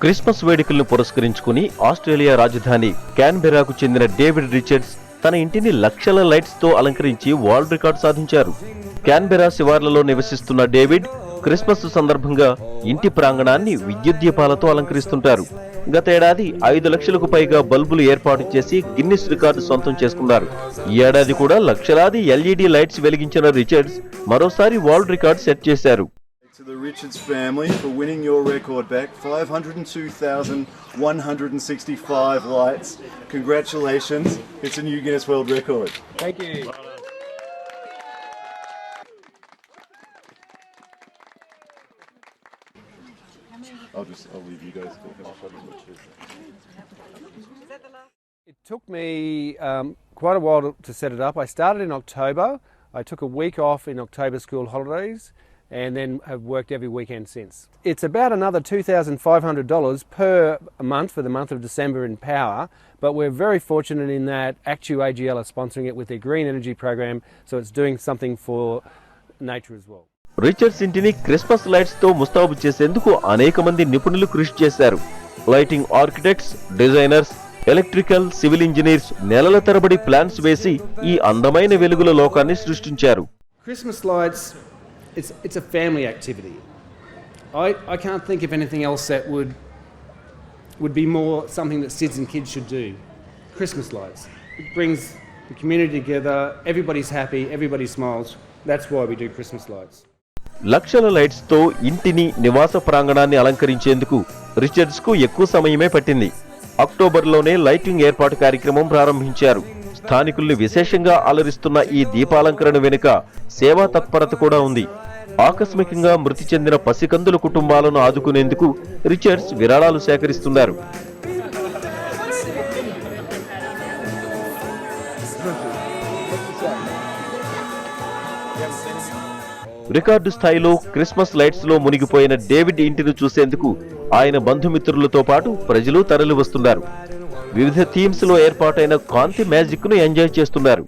Christmas వేడుకలను పురస్కరించుకుని Australia రాజధాని క్యాన్బెరాకు చెందిన డేవిడ్ రిచర్డ్స్ తన ఇంటిని లక్షల లైట్స్తో అలంకరించి వరల్డ్ రికార్డు సాధించారు. క్యాన్బెరా శివార్లలో నివసిస్తున్న డేవిడ్ క్రిస్మస్ సందర్భంగా ఇంటి ప్రాంగణాన్ని విద్యుత్ దీపాలతో అలంకరిస్తుంటారు గత ఏడాది ఐదు లక్షలకు పైగా బల్బులు ఏర్పాటు చేసి గిన్నిస్ రికార్డు సొంతం చేసుకున్నారు ఈ ఏడాది కూడా లక్షలాది ఎల్ఈడి లైట్స్ వెలిగించిన రిచర్డ్స్ మరోసారి వరల్డ్ రికార్డ్ సెట్ చేశారు To the Richards family for winning your record back 502,165 lights. Congratulations, it's a new Guinness World Record. Thank you. I'll just, I'll leave you guys It took me um, quite a while to, set it up. I started in October. I took a week off in October school holidays and then have worked every weekend since. It's about another $2,500 per month for the month of December in power, but we're very fortunate in that Actu AGL are sponsoring it with their green energy program, so it's doing something for nature as well. Richards ఇంటిని Christmas లైట్స్తో ముస్తాబు చేసేందుకు అనేక మంది నిపుణులు కృషి చేశారు. Lighting architects designers electrical civil engineers నెలల తరబడి ప్లాన్స్ వేసి ఈ అందమైన వెలుగుల లోకాన్ని సృష్టించారు. Christmas lights it's it's a family activity I if anything else that would Christmas lights community together everybody's happy everybody smiles that's why we Christmas lights లక్షల లైట్స్తో ఇంటిని నివాస ప్రాంగణాన్ని అలంకరించేందుకు రిచర్డ్స్కు ఎక్కువ సమయమే పట్టింది. అక్టోబర్లోనే లైటింగ్ ఏర్పాటు కార్యక్రమం ప్రారంభించారు. స్థానికుల్ని విశేషంగా అలరిస్తున్న ఈ దీపాలంకరణ వెనుక సేవా తత్పరత కూడా ఉంది. ఆకస్మికంగా మృతి చెందిన పసికందుల కుటుంబాలను ఆదుకునేందుకు రిచర్డ్స్ విరాళాలు సేకరిస్తున్నారు. రికార్డు స్థాయిలో క్రిస్మస్ లైట్స్లో మునిగిపోయిన డేవిడ్ ఇంటిని చూసేందుకు ఆయన బంధుమిత్రులతో పాటు ప్రజలు తరలి వస్తున్నారు వివిధ థీమ్స్లో ఏర్పాటైన కాంతి మ్యాజిక్ను ఎంజాయ్ చేస్తున్నారు.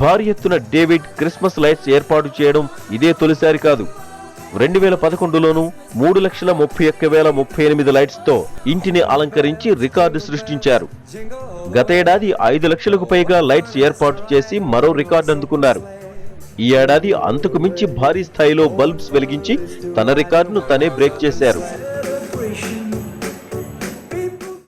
భారీ ఎత్తున డేవిడ్ క్రిస్మస్ లైట్స్ ఏర్పాటు చేయడం ఇదే తొలిసారి కాదు. రెండు వేల పదకొండులోనూ మూడు లక్షల ముప్పై ఒక్క వేల ముప్పై ఎనిమిది లైట్స్తో ఇంటిని అలంకరించి రికార్డు సృష్టించారు. గత ఏడాది ఐదు లక్షలకు పైగా లైట్స్ ఏర్పాటు చేసి మరో రికార్డు అందుకున్నారు. ఈ ఏడాది అంతకు మించి భారీ స్థాయిలో బల్బ్స్ వెలిగించి తన రికార్డును తనే బ్రేక్ చేశారు.